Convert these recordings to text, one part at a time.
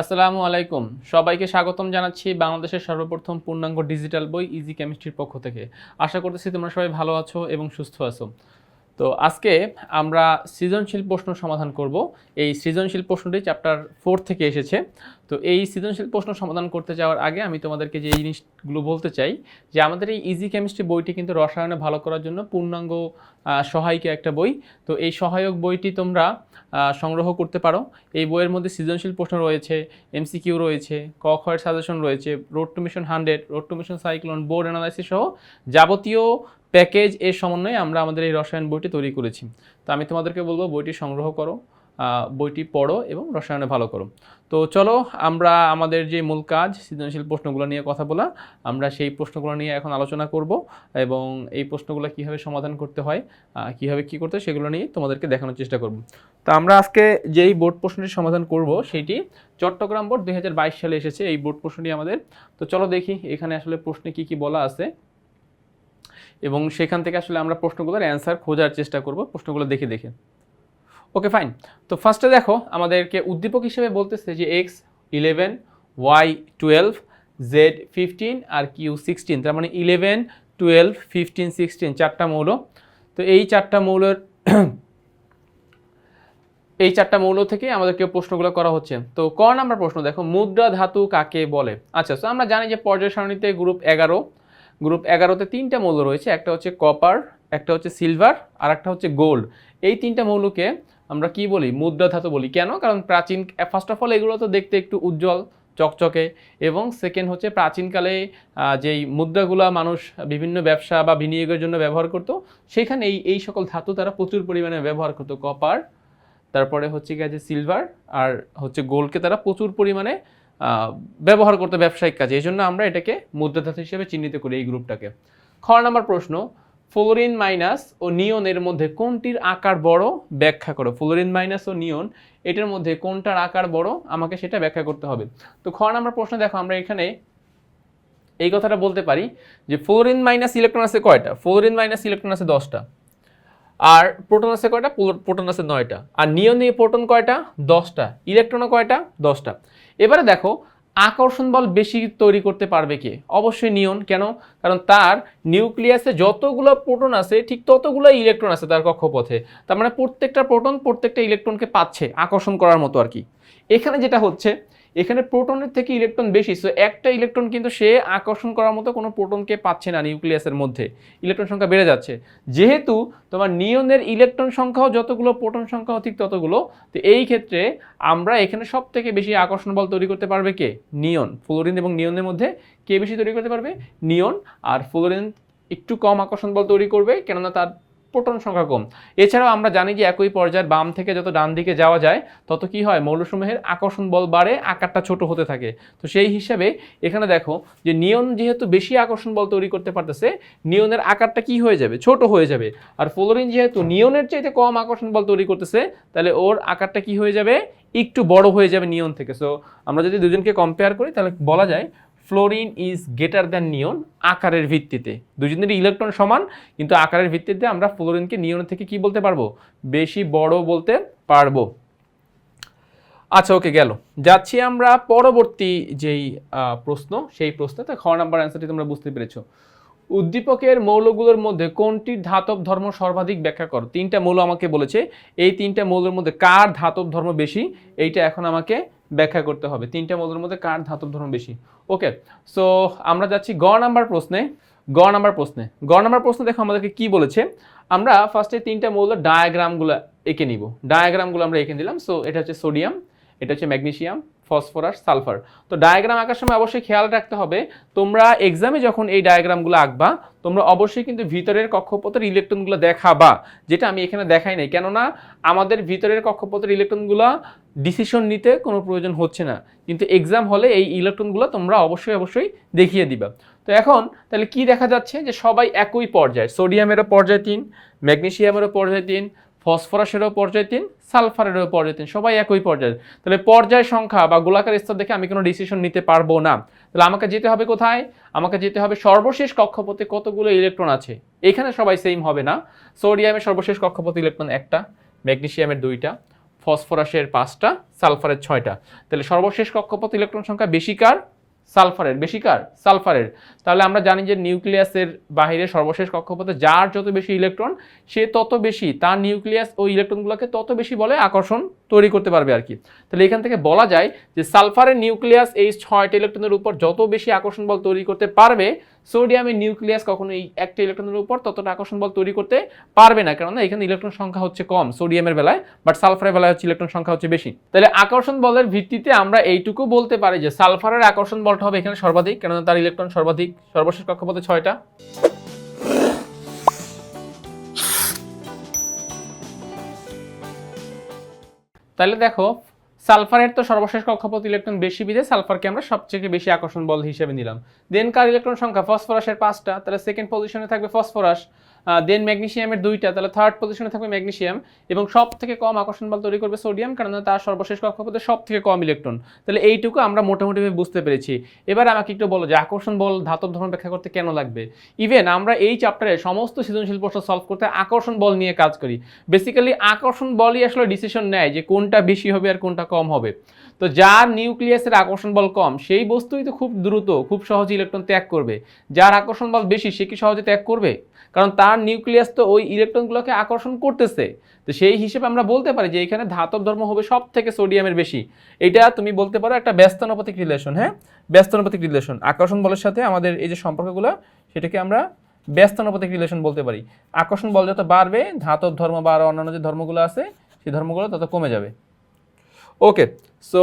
আসসালামু আলাইকুম। সবাইকে স্বাগতম জানাচ্ছি বাংলাদেশের সর্বপ্রথম পূর্ণাঙ্গ ডিজিটাল বই ইজি কেমিস্ট্রির পক্ষ থেকে। আশা করতেছি তোমরা সবাই ভালো আছো এবং সুস্থ আছো। তো আজকে আমরা সৃজনশীল প্রশ্ন সমাধান করব। এই সৃজনশীল প্রশ্নটি চ্যাপ্টার ফোর থেকে এসেছে। তো এই সৃজনশীল প্রশ্ন সমাধান করতে যাওয়ার আগে আমি তোমাদেরকে যে জিনিসগুলো বলতে চাই, যে আমাদের এই ইজি কেমিস্ট্রি বইটি কিন্তু রসায়নে ভালো করার জন্য পূর্ণাঙ্গ সহায়িকা একটা বই। তো এই সহায়ক বইটি তোমরা সংগ্রহ করতে পারো। এই বইয়ের মধ্যে সৃজনশীল প্রশ্ন রয়েছে এমসিকিউ রয়েছে ক খয়ের সাজেশন রয়েছে road to mission hundred road to mission cyclone board analysis সহ যাবতীয় প্যাকেজ এর সমন্বয়ে আমরা আমাদের এই রসায়ন বইটি তৈরি করেছি। তো আমি তোমাদেরকে বলব, বইটি সংগ্রহ করো বইটি পড়ো এবং রসায়নে ভালো করো। তো চলো, আমরা আমাদের যে মূল কাজ, সৃজনশীল প্রশ্নগুলো নিয়ে কথা বলা, আমরা সেই প্রশ্নগুলো নিয়ে এখন আলোচনা করব এবং এই প্রশ্নগুলো কীভাবে সমাধান করতে হয় কীভাবে কী করতে হয় সেগুলো নিয়ে তোমাদেরকে দেখানোর চেষ্টা করব। তো আমরা আজকে যেই বোর্ড প্রশ্নটি সমাধান করব সেটি চট্টগ্রাম বোর্ড দু হাজার বাইশ সালে এসেছে, এই বোর্ড প্রশ্নটি আমাদের। তো চলো দেখি, এখানে আসলে প্রশ্নে কি কি বলা আছে। এবং সেখান থেকে আসলে আমরা প্রশ্নগুলোর অ্যান্সার খোঁজার চেষ্টা করব, প্রশ্নগুলো দেখে দেখে। ওকে ফাইন তো ফার্স্টে দেখো, আমাদেরকে উদ্দীপক হিসেবে বলতেছে যে X eleven Y twelve Z fifteen আর কিউ সিক্সটিন তার মানে ইলেভেন টুয়েলভ ফিফটিন সিক্সটিন চারটা মৌল। তো এই চারটা মৌলের এই চারটা মৌল থেকে আমাদেরকে প্রশ্নগুলো করা হচ্ছে। তো ক নাম্বার প্রশ্ন দেখো, মুদ্রা ধাতু কাকে বলে? আচ্ছা তো আমরা জানি যে পর্যায় সারণীতে গ্রুপ এগারো গ্রুপ এগারোতে তিনটা মৌল রয়েছে, একটা হচ্ছে কপার একটা হচ্ছে সিলভার আর একটা হচ্ছে গোল্ড এই তিনটা মৌলকে আমরা কি বলি? মুদ্রা ধাতু বলি। কেন? কারণ প্রাচীন ফার্স্ট অফ অল এগুলো তো দেখতে একটু উজ্জ্বল, চকচকে, এবং সেকেন্ড হচ্ছে প্রাচীনকালে যেই মুদ্রাগুলা মানুষ বিভিন্ন ব্যবসা বা বিনিয়োগের জন্য ব্যবহার করতো, সেখানে এই এই সকল ধাতু তারা প্রচুর পরিমাণে ব্যবহার করতো। কপার তারপরে হচ্ছে গিয়ে সিলভার আর হচ্ছে গোল্ডকে তারা প্রচুর পরিমাণে ব্যবহার করতে ব্যবসায়িক কাজে। এই জন্য আমরা এটাকে মুদ্রাধাতু হিসেবে চিহ্নিত করি এই গ্রুপটাকে। খ নাম্বার প্রশ্ন, ফ্লোরিন মাইনাস ও নিয়নের মধ্যে কোনটির আকার বড়? ব্যাখ্যা করো, ফ্লোরিন মাইনাস ও নিয়ন, এটার মধ্যে কোনটার আকার বড়? আমাকে সেটা ব্যাখ্যা করতে হবে। তো খ নাম্বার প্রশ্ন দেখো, আমরা এখানে এই কথাটা বলতে পারি যে ফ্লোরিন মাইনাস ইলেকট্রন আছে কয়টা? ফ্লোরিন মাইনাস ইলেকট্রন আছে দশটা। আর প্রোটন আছে কয়টা? প্রো- প্রোটন আছে নয়টা। আর নিয়ন প্রোটন কয়টা? দশটা। ইলেকট্রনও কয়টা? দশটা। এবারে দেখো, আকর্ষণ বল বেশি তৈরি করতে পারবে কে? অবশ্যই নিয়ন। কেন? কারণ তার নিউক্লিয়াসে যতগুলো প্রোটন আছে, ঠিক ততগুলো ইলেকট্রন আছে তার কক্ষপথে। তার মানে প্রত্যেকটা প্রোটন প্রত্যেকটা ইলেকট্রনকে পাচ্ছে, আকর্ষণ করার মতো আর কি। এখানে যেটা হচ্ছে এখানে প্রোটনের থেকে ইলেকট্রন বেশি সো একটা ইলেকট্রন কিন্তু সে আকর্ষণ করার মতো কোনো প্রোটনকে পাচ্ছে না নিউক্লিয়াসের মধ্যে। ইলেকট্রন সংখ্যা বেড়ে যাচ্ছে। যেহেতু তোমার নিয়নের ইলেকট্রন সংখ্যাও যতগুলো, প্রোটন সংখ্যাও ঠিক ততগুলো, তো এই ক্ষেত্রে আমরা এখানে সব থেকে বেশি আকর্ষণ বল তৈরি করতে পারবে কে? নিয়ন। ফ্লোরিন এবং নিয়নের মধ্যে কে বেশি তৈরি করতে পারবে? নিয়ন। আর ফ্লোরিন একটু কম আকর্ষণ বল তৈরি করবে, কেননা তার প্রোটন সংখ্যা কম। এছাড়াও আমরা জানি যে একই পর্যায়ের বাম থেকে যত ডান দিকে যাওয়া যায়, তত কি হয়? মৌলসমূহের আকর্ষণ বল বাড়ে, আকারটা ছোট হতে থাকে। তো সেই হিসাবে এখানে দেখো যে নিয়ন যেহেতু বেশি আকর্ষণ বল তৈরি করতে পারতেছে, নিয়নের আকারটা কি হয়ে যাবে? ছোট হয়ে যাবে। আর ফ্লোরিন যেহেতু নিয়নের চাইতে কম আকর্ষণ বল তৈরি করতেছে, তাহলে ওর আকারটা কি হয়ে যাবে? একটু বড় হয়ে যাবে নিয়ন থেকে। সো আমরা যদি দুজনকে কম্পেয়ার করি, তাহলে বলা যায় fluorine is greater than neon আকারের ভিত্তিতে। দুজনেরই ইলেকট্রন সমান, কিন্তু আকারের ভিত্তিতে আমরা ফ্লোরিনকে নিয়ন থেকে কি বলতে পারব? বেশি, বড় বলতে পারব। আচ্ছা ওকে, গেল। যাচ্ছি আমরা পরবর্তী যেই প্রশ্ন, সেই প্রশ্ন। তো খ নাম্বার অ্যান্সারটি তোমরা বুঝতে পেরেছ। উদ্দীপকের মৌলগুলোর মধ্যে কোনটির ধাতব ধর্ম সর্বাধিক ব্যাখ্যা করো? তিনটা মৌল আমাকে বলেছে। এই তিনটা মৌলের মধ্যে কার ধাতব ধর্ম বেশি? এইটা এখন আমাকে ব্যাখ্যা করতে হবে। তিনটা মৌলের মধ্যে কার ধাতব ধর্ম বেশি? ওকে সো আমরা যাচ্ছি গ নাম্বার প্রশ্নে। গ নাম্বার প্রশ্নে। গ নাম্বার প্রশ্ন দেখো আমাদেরকে কি বলেছে? আমরা ফার্স্টে তিনটা মৌলের ডায়াগ্রামগুলো এঁকে নিব। ডায়াগ্রামগুলো আমরা এঁকে দিলাম সো এটা হচ্ছে সোডিয়াম এটা হচ্ছে ম্যাগনেসিয়াম ফসফরাস, সালফার। তো ডায়াগ্রাম আঁকার সময় অবশ্যই খেয়াল রাখতে হবে, তোমরা এক্সামে যখন এই ডায়াগ্রামগুলো আঁকবা, তোমরা অবশ্যই কিন্তু ভিতরের কক্ষপথের ইলেকট্রনগুলো দেখাবা, যেটা আমি এখানে দেখাই নাই। কেননা, আমাদের ভিতরের কক্ষপথের ইলেকট্রনগুলো ডিসিশন নিতে কোনো প্রয়োজন হচ্ছে না। কিন্তু এক্সাম হলে এই ইলেকট্রনগুলো তোমরা অবশ্যই অবশ্যই দেখিয়ে দিবা। তো এখন, তাহলে কি দেখা যাচ্ছে? যে সবাই একই পর্যায়ে সোডিয়ামেরও পর্যায় তিন ম্যাগনেশিয়ামেরও পর্যায় তিন ফসফরাসেরও পর্যায় তিন, সালফারেরও পর্যায় তিন, সবাই একই পর্যায়ে। তাহলে পর্যায় সংখ্যা বা গোলাকার স্তর দেখে আমি কোনো ডিসিশন নিতে পারব না। তাহলে আমাকে যেতে হবে কোথায়? আমাকে যেতে হবে সর্বশেষ কক্ষপথে কতগুলো ইলেকট্রন আছে? এখানে সবাই সেম হবে না। সোডিয়ামের সর্বশেষ কক্ষপথে ইলেকট্রন একটা ম্যাগনেসিয়ামের দুইটা ফসফরাসের পাঁচটা সালফারের ছয়টা। তাহলে সর্বশেষ কক্ষপথ ইলেকট্রন সংখ্যা বেশি কার? সালফারের, বেশি কার? সালফারের। তাহলে আমরা জানি যে নিউক্লিয়াসের বাইরে সর্বশেষ কক্ষপথে যার যত বেশি ইলেকট্রন, সে তত বেশি, তার নিউক্লিয়াস ওই ইলেকট্রনগুলোকে তত বেশি বলে আকর্ষণ তৈরি করতে পারবে আর কি। তাহলে এখান থেকে বলা যায় যে সালফারের নিউক্লিয়াস এই ছয়টা ইলেকট্রনের উপর যত বেশি আকর্ষণ বল তৈরি করতে পারবে সোডিয়ামের নিউক্লিয়াস কখনো এই একটা ইলেকট্রনের উপর ততটা আকর্ষণ বল তৈরি করতে পারবে না, কেননা এখানে ইলেকট্রন সংখ্যা হচ্ছে কম সোডিয়ামের বেলায় বাট সালফারের বেলায় হচ্ছে ইলেকট্রন সংখ্যা হচ্ছে বেশি। তাহলে আকর্ষণ বলের ভিত্তিতে আমরা এইটুকু বলতে পারি যে সালফারের আকর্ষণ বলটা হবে এখানে সর্বাধিক, কেননা তার ইলেকট্রন সর্বাধিক, সর্বশেষ কক্ষপথে ছয়টা। তাহলে দেখো সালফারের তো সর্বশেষ কক্ষপথ ইলেকট্রন বেশি বিধে সালফারকে আমরা সবচেয়ে বেশি আকর্ষণ বল হিসেবে নিলাম। দেন কার ইলেকট্রন সংখ্যা? ফসফরাসের পাঁচটা। তাহলে সেকেন্ড পজিশনে থাকবে ফসফরাস। দেন ম্যাগনেসিয়ামের দুইটা, তাহলে থার্ড পজিশনে থাকবে ম্যাগনেসিয়াম এবং সব থেকে কম আকর্ষণ বল তৈরি করবে সোডিয়াম কারণ তার সর্বশেষ কক্ষপথে সব থেকে কম ইলেকট্রন তাহলে এইটুকু আমরা মোটামুটি বুঝতে পেরেছি। এবার আমাকে একটু বলো যে আকর্ষণ বল, ধাতব ধর্ম ব্যাখ্যা করতে কেন লাগবে? ইভেন আমরা এই চ্যাপ্টারে সমস্ত সৃজনশীল প্রশ্ন সলভ করতে আকর্ষণ বল নিয়ে কাজ করি। বেসিক্যালি আকর্ষণ বলই আসলে ডিসিশন নেয় যে কোনটা বেশি হবে আর কোনটা কম হবে। তো যার নিউক্লিয়াসের আকর্ষণ বল কম, সেই বস্তুই তো খুব দ্রুত, খুব সহজে ইলেকট্রন ত্যাগ করবে। যার আকর্ষণ বল বেশি, সে কি সহজে ত্যাগ করবে? কারণ তার নিউক্লিয়াস তো ওই ইলেকট্রনগুলোকে আকর্ষণ করতেছে। তো সেই হিসেবে আমরা বলতে পারি যে এখানে ধাতব ধর্ম হবে সব থেকে সোডিয়ামের বেশি। এটা তুমি বলতে পারো একটা ব্যস্তানুপাতিক রিলেশন হ্যাঁ? ব্যস্তানুপাতিক রিলেশন আকর্ষণ বলের সাথে আমাদের এই যে সম্পর্কগুলো, সেটাকে আমরা ব্যস্তানুপাতিক রিলেশন বলতে পারি। আকর্ষণ বল যত বাড়বে, ধাতব ধর্ম বা অন্যান্য যে ধর্মগুলো আছে, সেই ধর্মগুলো তত কমে যাবে। ওকে সো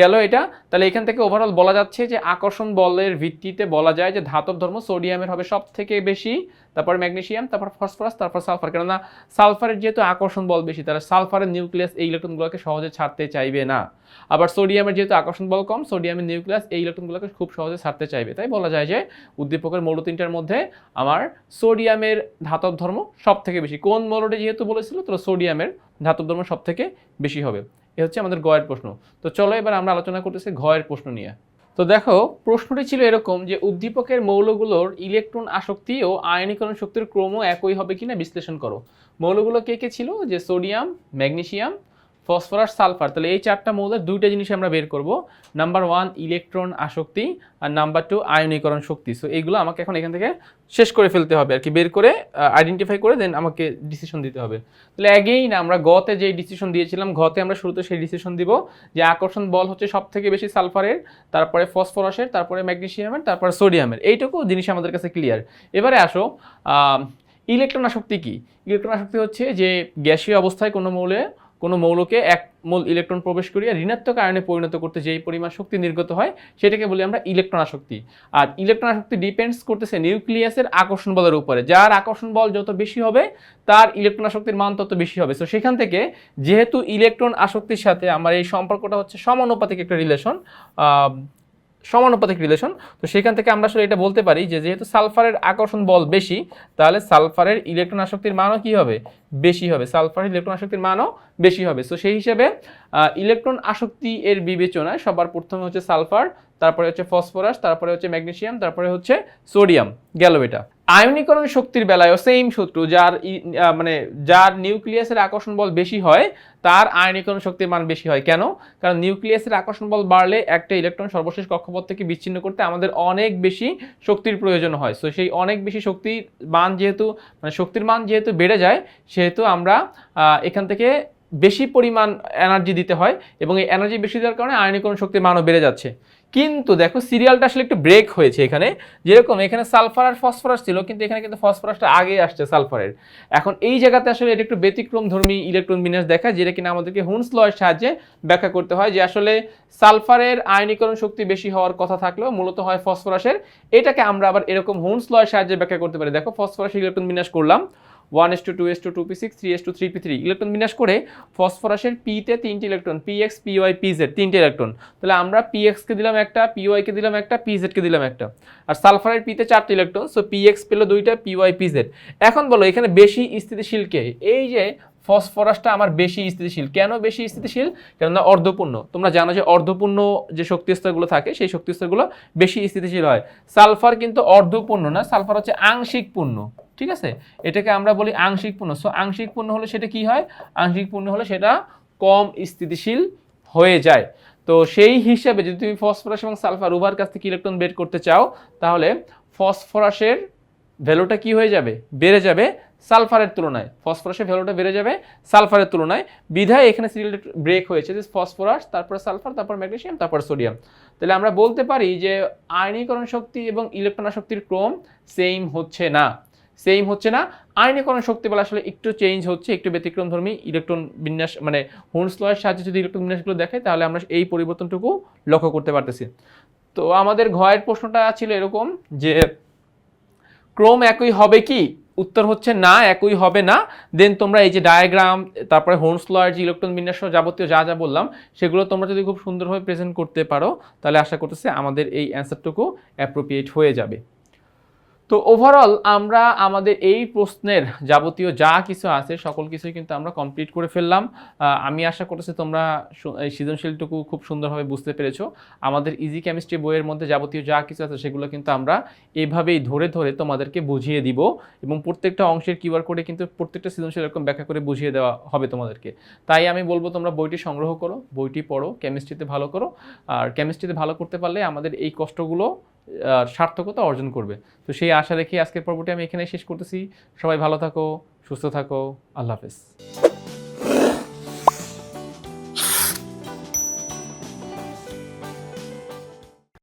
গেল এটা। তাহলে এখান থেকে ওভারঅল বলা যাচ্ছে যে আকর্ষণ বলের ভিত্তিতে বলা যায় যে ধাতব ধর্ম সোডিয়ামের হবে সব থেকে বেশি, তারপর ম্যাগনেসিয়াম তারপর ফসফরাস তারপর সালফার কেননা সালফারের যেহেতু আকর্ষণ বল বেশি তারা সালফারের নিউক্লিয়াস এই ইলেকট্রনগুলোকে সহজে ছাড়তে চাইবে না। আবার সোডিয়ামের যেহেতু আকর্ষণ বল কম সোডিয়ামের নিউক্লিয়াস এই ইলেকট্রনগুলোকে খুব সহজে ছাড়তে চাইবে। তাই বলা যায় যে উদ্দীপকের মৌল তিনটার মধ্যে আমার সোডিয়ামের ধাতব ধর্ম সব থেকে বেশি। কোন মৌলটি যেহেতু বলেছিল তো সোডিয়ামের ধাতব ধর্ম সব থেকে বেশি হবে। এ হচ্ছে আমাদের গয়ের প্রশ্ন। তো চলো এবার আমরা আলোচনা করতেছি ঘয়ের প্রশ্ন নিয়ে। তো দেখো, প্রশ্নটি ছিল এরকম যে উদ্দীপকের মৌলগুলোর ইলেকট্রন আসক্তি ও আয়নীকরণ শক্তির ক্রম একই হবে কিনা বিশ্লেষণ করো। মৌলগুলো কে কে ছিল? যে সোডিয়াম, ম্যাগনেসিয়াম ফসফরাস, সালফার। তাহলে এই চারটা মৌলের দুইটা জিনিস আমরা বের করব। নাম্বার ওয়ান, ইলেকট্রন আসক্তি, আর নাম্বার টু, আয়নীকরণ শক্তি। সো এইগুলো আমাকে এখন এখান থেকে শেষ করে ফেলতে হবে, আর কি বের করে আইডেন্টিফাই করে দেন আমাকে ডিসিশন দিতে হবে। তাহলে অ্যাগেইন আমরা গতে যে ডিসিশন দিয়েছিলাম, ঘতে আমরা শুরুতে সেই ডিসিশন দিব যে আকর্ষণ বল হচ্ছে সব থেকে বেশি সালফারের, তারপরে ফসফরাসের, তারপরে ম্যাগনেশিয়ামের তারপরে সোডিয়ামের। এইটুকু জিনিস আমাদের কাছে ক্লিয়ার এবারে আসো ইলেকট্রন আসক্তি কি? ইলেকট্রন আসক্তি হচ্ছে যে গ্যাসীয় অবস্থায় কোনো মৌলে কোনো মৌলকে এক মূল ইলেকট্রন প্রবেশ করিয়ে ঋণাত্মক আয়নে পরিণত করতে যেই পরিমাণ শক্তি নির্গত হয়, সেটাকে বলি আমরা ইলেকট্রন আসক্তি। আর ইলেকট্রন আসক্তি ডিপেন্ডস করতেছে নিউক্লিয়াসের আকর্ষণ বলের উপরে। যার আকর্ষণ বল যত বেশি হবে, তার ইলেকট্রন আসক্তির মান তত বেশি হবে। সো সেখান থেকে যেহেতু ইলেকট্রন আসক্তির সাথে আমার এই সম্পর্কটা হচ্ছে সমানুপাতিক একটা রিলেশন সমানুপাতিক রিলেশন তো সেখান থেকে আমরা আসলে এটা বলতে পারি যে, যেহেতু সালফারের আকর্ষণ বল বেশি, তাহলে সালফারের ইলেকট্রন আসক্তির মানও কী হবে? বেশি হবে। সালফারের ইলেকট্রন আসক্তির মানও বেশি হবে। সো সেই হিসেবে ইলেকট্রন আসক্তি এর বিবেচনায় সবার প্রথমে হচ্ছে সালফার, তারপরে হচ্ছে ফসফরাস, তারপরে হচ্ছে ম্যাগনেশিয়াম তারপরে হচ্ছে সোডিয়াম, গেল এটা। আয়নীকরণ শক্তির বেলায়ও সেম সূত্র, যার মানে যার নিউক্লিয়াসের আকর্ষণ বল বেশি হয়, তার আয়নীকরণ শক্তির মান বেশি হয়। কেন? কারণ নিউক্লিয়াসের আকর্ষণ বল বাড়লে একটা ইলেকট্রন সর্বশেষ কক্ষপথ থেকে বিচ্ছিন্ন করতে আমাদের অনেক বেশি শক্তির প্রয়োজন হয়। সো সেই অনেক বেশি শক্তির মান যেহেতু মানে শক্তির মান যেহেতু বেড়ে যায়, সেহেতু আমরা এখান থেকে বেশি পরিমাণ এনার্জি দিতে হয় এবং এই এনার্জি বেশি দেওয়ার কারণে আয়নীকরণ শক্তির মানও বেড়ে যাচ্ছে। কিন্তু দেখো সিরিয়ালটা আসলে একটু ব্রেক হয়েছে এখানে। যেরকম এখানে সালফার আর ফসফরাস ছিল, কিন্তু এখানে কিন্তু ফসফরাসটা আগে আসছে সালফারের এখন এই জায়গাতে আসলে এটা একটু ব্যতিক্রম ধর্মী ইলেকট্রন বিন্যাস দেখায়, যেটা কিনা আমাদেরকে হুন্স লয়ের সাহায্যে ব্যাখ্যা করতে হয় যে আসলে সালফারের আয়নীকরণ শক্তি বেশি হওয়ার কথা থাকলেও মূলত হয় ফসফরাসের এটাকে আমরা আবার এরকম হুন্স লয়ের সাহায্যে ব্যাখ্যা করতে পারি। দেখো ফসফরাসের ইলেকট্রন বিন্যাস করলাম। One s two two s two two p six, three s two, three p three electron বিন্যাস করে ফসফরাসের পিতে তিনটি electron p x p y p z তিনটে ইলেকট্রন। তাহলে আমরা পি এক্সকে দিলাম একটা পি ওয়াইকে দিলাম একটা পি জেডকে দিলাম একটা। আর সালফারের পিতে চারটি ইলেকট্রন সো পি এক্স পেল দুইটা পি ওয়াই পি জেড এখন বলো, এখানে বেশি স্থিতিশীল কে? এই যে ফসফরাসটা আমার বেশি স্থিতিশীল। কেন বেশি স্থিতিশীল? কেননা অর্ধপূর্ণ। তোমরা জানো যে অর্ধপূর্ণ যে শক্তি স্তরগুলো থাকে, সেই শক্তি স্তরগুলো বেশি স্থিতিশীল হয়। সালফার কিন্তু অর্ধপূর্ণ না, সালফার হচ্ছে আংশিক পূর্ণ। ঠিক আছে? এটাকে আমরা বলি আংশিক পূর্ণ। সো আংশিক পূর্ণ হলে সেটা কি হয়? আংশিক পূর্ণ হলে সেটা কম স্থিতিশীল হয়ে যায়। তো সেই হিসাবে যদি তুমি ফসফরাস এবং সালফার উভয়ের কাছ থেকে ইলেকট্রন বের করতে চাও, তাহলে ফসফরাসের ভ্যালুটা কি হয়ে যাবে? বেড়ে যাবে সালফারের তুলনায়। ফসফরাসের ভ্যালুটা বেড়ে যাবে সালফারের তুলনায়। বিধায় এখানে সিরিয়াল ব্রেক হয়েছে যে ফসফরাস, তারপর সালফার, তারপর ম্যাগনেসিয়াম, তারপর সোডিয়াম। তাহলে আমরা বলতে পারি যে আয়নীকরণ শক্তি এবং ইলেকট্রন শক্তির ক্রম সেম হচ্ছে না। সেম হচ্ছে না। আয়নীকরণ শক্তি বলে আসলে একটু চেঞ্জ হচ্ছে, একটু ব্যতিক্রমধর্মী ইলেকট্রন বিন্যাস মানে হোন্স লয়ের সাহায্যে যদি ইলেকট্রন বিন্যাসগুলো দেখায় তাহলে আমরা এই পরিবর্তনটুকু লক্ষ্য করতে পারতেছি। তো আমাদের ঘয়ের প্রশ্নটা ছিল এরকম যে, ক্রোম একই হবে কি? উত্তর হচ্ছে না, একই হবে না। দেন তোমরা এই যে ডায়াগ্রাম তারপরে হোন্স লয়ের যে ইলেকট্রন বিন্যাস যাবতীয় যা যা বললাম, সেগুলো তোমরা যদি খুব সুন্দরভাবে প্রেজেন্ট করতে পারো, তাহলে আশা করতেছি আমাদের এই অ্যান্সারটুকু অ্যাপ্রোপ্রিয়েট হয়ে যাবে। তো ওভারঅল আমরা আমাদের এই প্রশ্নের যাবতীয় যা কিছু আছে, সকল কিছুই কিন্তু আমরা কমপ্লিট করে ফেললাম। আমি আশা করতেছি তোমরা এই সৃজনশীলটুকু খুব সুন্দরভাবে বুঝতে পেরেছ। আমাদের ইজি কেমিস্ট্রি বইয়ের মধ্যে যাবতীয় যা কিছু আছে, সেগুলো কিন্তু আমরা এভাবেই ধরে ধরে তোমাদেরকে বুঝিয়ে দিব এবং প্রত্যেকটা অংশের কিউআর কোডে কিন্তু প্রত্যেকটা সৃজনশীল এরকম ব্যাখ্যা করে বুঝিয়ে দেওয়া হবে তোমাদেরকে। তাই আমি বলব তোমরা বইটি সংগ্রহ করো, বইটি পড়ো কেমিস্ট্রিতে ভালো করো। আর কেমিস্ট্রিতে ভালো করতে পারলে আমাদের এই কষ্টগুলো সার্থকতা অর্জন করবে। তো সেই আশা রেখে আজকের পর্বটি আমি এখানে শেষ করতেছি। সবাই ভালো থাকো, সুস্থ থাকো। আল্লাহ হাফেজ।